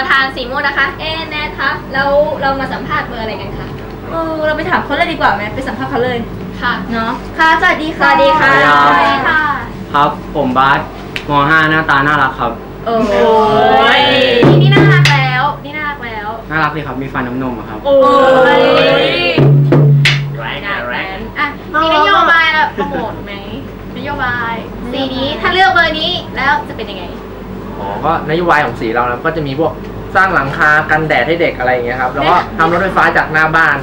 ประธานสีม่วงนะคะ เอ๊ะแนทคะแล้วเรามาสัมภาษณ์เบอร์อะไรกันคะเออเราไปถามเขาเลยดีกว่าไหมไปสัมภาษณ์เขาเลยค่ะเนาะค่ะสวัสดีสค่ะวัสดีค่ะสวัสดีครับสวัสดีค่ะ ครับ ผมบาสม .5 หน้าตาน่ารักครับ โอ้โอ้ยนี่นี่น่ารักแล้ว นี่น่ารักแล้ว น่ารักดีครับ มีฟันน้ำนมอะครับ โอ้ยแรงน่าอะแรรังกอะมีนโยบายอะไรโปรโมทไหมนโยบายสีนี้ถ้าเลือกเบอร์นี้แล้วจะเป็นยังไง อ๋อ ก็นโยบายของสีเรานะก็จะมีพวก สร้างหลังคากันแดดให้เด็กอะไรอย่างเงี้ยครับแล้วก็ทำรถไฟฟ้าจากหน้าบ้าน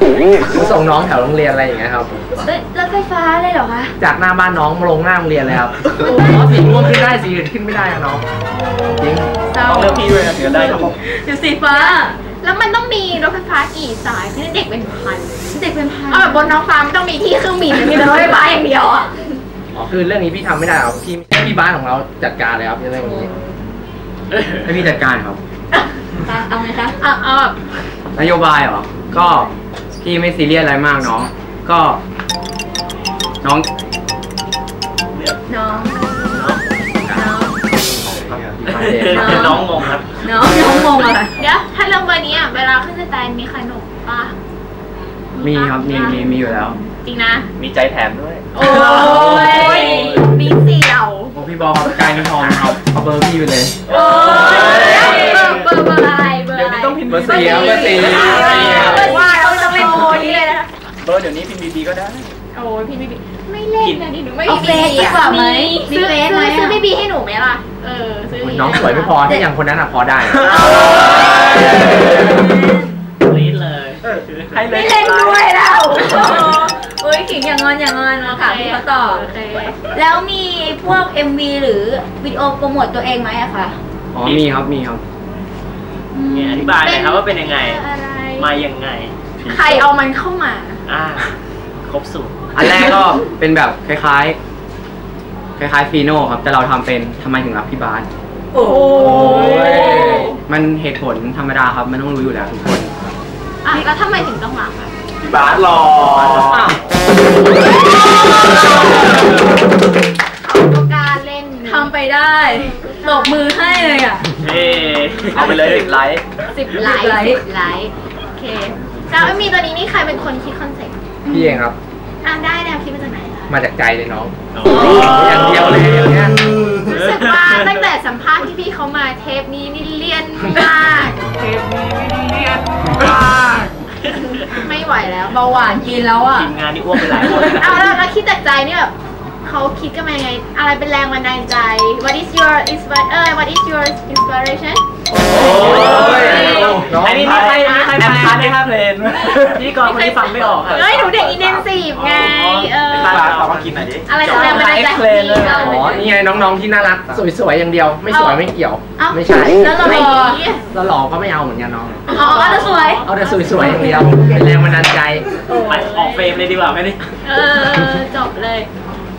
ส่งน้องแถวโรงเรียนอะไรอย่างเงี้ยครับ เอ้ยรถไฟฟ้าเลยเหรอคะจากหน้าบ้านน้องมาลงหน้าโรงเรียนเลยครับอ๋อสีม่วงขึ้นได้สีอื่นขึ้นไม่ได้อะน้องจริงเศร้าต้องเลือกพี่ด้วยนะถึงจะได้ครับอยู่สีฟ้า แล้วมันต้องมีรถไฟฟ้ากี่สายคือเด็กเป็นพันเด็กเป็นพันเอาแบบบนท้องฟ้าไม่ต้องมีที่เครื่องบินมีแต่รถไฟฟ้าอย่างเดียวอะอ๋อคือเรื่องนี้พี่ทำไม่ได้ครับพี่ให้พี่บ้านของเราจัดการเลยครับเรื่องนี้ให้พี่จัดการครับค่ะ เอาไหมคะอะเอาแบบนโยบายเหรอ ก็พี่ไม่ซีเรียสอะไรมากน้อง ก็ น้องเลือกน้องน้องน้องน้องงงครับ น้องน้องงงอะไรเดี๋ยวถ้าเรื่องเบอร์นี้อะเวลาขึ้นสแตนมีขนมป่ะมีครับมีมีมีอยู่แล้ว จริงนะ มีใจแถมด้วย โอ้ยมีเสี่ยวโอ้พี่บอลครับกายมีทองครับเอาเบอร์พี่ไปเลย โอ้ย เดี๋ยวอะไรนี้ต้องพิมพ์เบอร์สี่ครับเบอร์สี่เบอร์ว่าเราจะเป็นโอ้ยเลยนะเบอร์เดี๋ยวนี้พิมพ์บีบีก็ได้ โอ้ยพี่ไม่บีไม่เล่นนะดิหนูไม่เอามีเฟซดีกว่าไหมมีซื้อเฟซซื้ไหมอซื้อไม่บีให้หนูไหมล่ะ เออซื้อน้องสวยไม่พอถ้าอย่างคนนั้นอะพอได้รีดเลยให้เลไม่ยเล่นด้วยแล้วโอ้ยขิงอย่างงอนอย่างงอนมาถามพี่เขาตอบโอเคแล้วมีพวก MV หรือวิดีโอโปรโมทตัวเองไหมอะคะ อ๋อมีครับมีครับ เนี่ยอธิบายหน่อยครับว่าเป็นยังไง อะไรมายังไง ใครเอามันเข้ามา อ่า ครบสูตร อันแรกก็เป็นแบบคล้ายๆ คล้ายๆฟีโน่ครับ แต่เราทำเป็นทำไมถึงรักพี่บาสโอ้ยมันเหตุผลธรรมดาครับ มันต้องรู้อยู่แล้วทุกคน อะแล้วทำไมถึงต้องรักอะพี่บาสรอเขาก็กล้าเล่น ทำไปได้ตบมือให้เลยอะเฮ้เอาไปเลยสิบไลค์สิบไลค์สิบไลค์สิบไลค์โอเคแล้วไอ้มีตัวนี้นี่ใครเป็นคนคิดคอนเซ็ปต์พี่เองครับอะได้แนวคิดมาจากไหนคะมาจากใจเลยน้องอ๋อย่างเดียวเลยอย่างเงี้ยรู้สึกว่าตั้งแต่สัมภาษณ์ที่พี่เขามาเทปนี้นี่เลี่ยนมากเทปนี้ไม่ได้เรียนมากไม่ไหวแล้วเบาหวานกินแล้วอะทีมงานนี่อ้วกไปหลายคนเอาแล้วแล้วคิดจากใจนี่แบบ เขาคิดกันมายังไง อะไรเป็นแรงบันดาลใจ What is your inspire เออ What is your inspiration โอ้ยน้องอันนี้มีใครมีใครแอมพาร์ตไหมครับเพลนพธี่กรคนนี้ฟังไม่ออกครับเฮ้ยหนูเด็กอินเทนซีฟไงเออพี่บาสตอบมากินหน่อยดิอะไรเป็นแรงบันดาลใจของพี่อ๋อนี่ไงน้องๆที่น่ารักสวยๆอย่างเดียว ไม่สวยไม่เกี่ยวเอ้าไม่ใช่แล้วเราไม่ดีแล้วหล่อก็ไม่เอาเหมือนกันน้องอ๋อแล้วสวยเอาแต่สวยๆอย่างเดียวเป็นแรงบันดาลใจไปออกเฟรมเลยดีกว่าไหมนี่เออจบเลย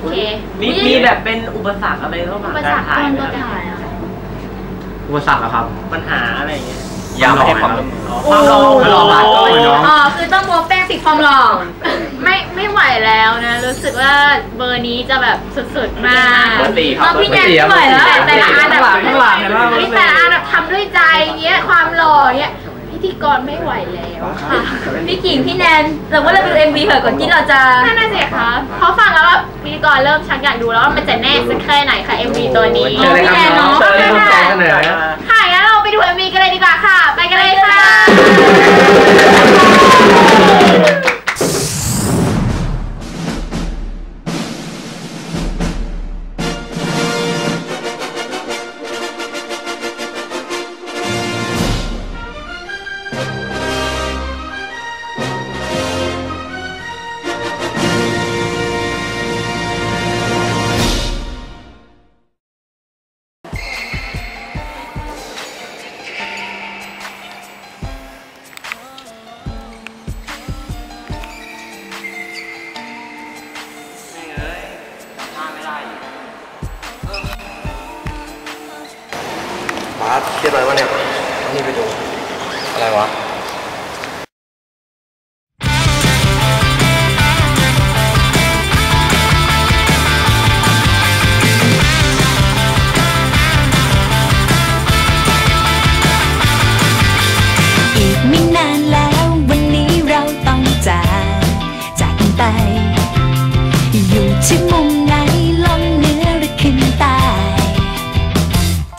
โอเคมีมีแบบเป็นอุปสรรคอะไรเข้ามาอุปสรรคถ่ายตอนไหมตัวครับถ่ายอะค่ะอุปสรรคเหรอครับ ปัญหาอะไรอย่างเงี้ยอย่ามาให้ความความรอรอบาทก็เลยน้องอ๋อคือต้องโมแป้งติดความหล่อไม่ไม่ไหวแล้วนะ รู้สึกว่าเบอร์นี้จะแบบสุดๆมากเบอร์สี่ครับน้องพี่แนนเบอร์สี่ไม่ไหวแล้วแต่แต่ละอันแบบข้างหลังเห็นป่ะนี่แต่ละอันแบบทำด้วยใจเงี้ยความหล่อเงี้ย พิธีกรไม่ไหวแล้วค่ะพี่กิ่งพี่แนนแต่ว่าเราดู MV เถอะก่อนที่เราจะนั่นน่ะสิคะเพราะฟังแล้วว่าพิธีกรเริ่มชักอยากดูแล้วว่ามันจะแน่สักแค่ไหนค่ะ MV ตัวนี้เชิญเลยครับน้องเชิญเลยครับใจเสนอค่ะงั้นเราไปดู MV กันเลยดีกว่าค่ะ ไปกันเลยาเครียดอะไรวะเนี่ยนี่ไปดู อะไรวะ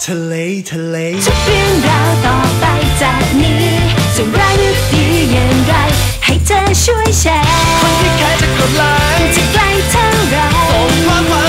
ทะเลทะเลทุกเรื่องราวต่อไปจากนี้จะร้ายหรือดีอย่างไร ให้เธอช่วยแชร์คนที่แค่จะกดไลค์จะไกลเท่าไรส่งความหวัง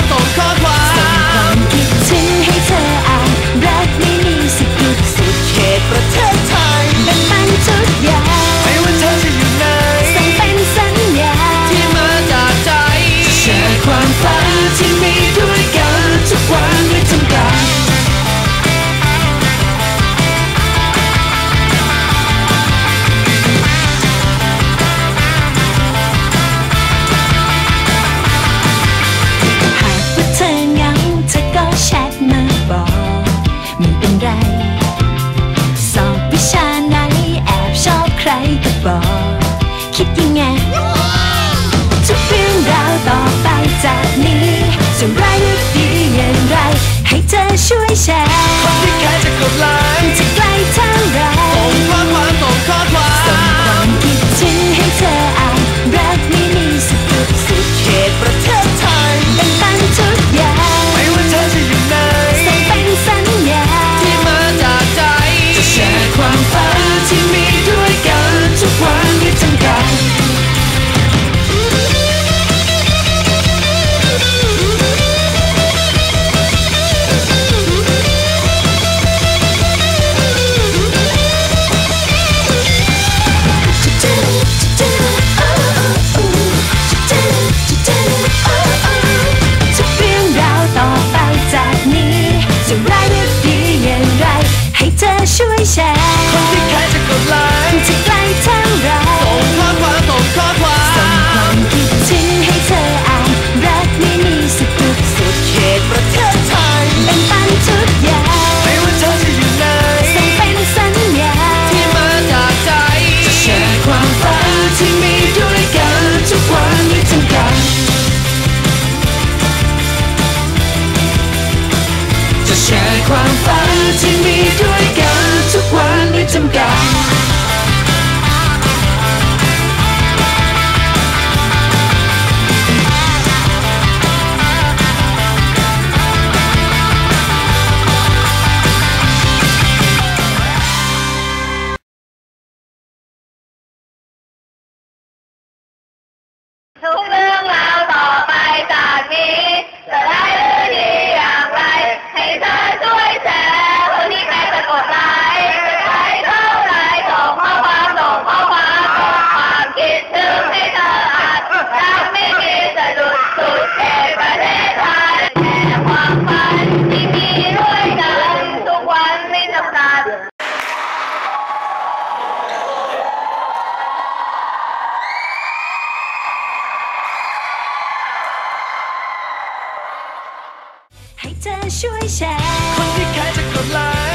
of Check. some gas. เธอช่วยแชร์ คนที่แค่จะกดไลค์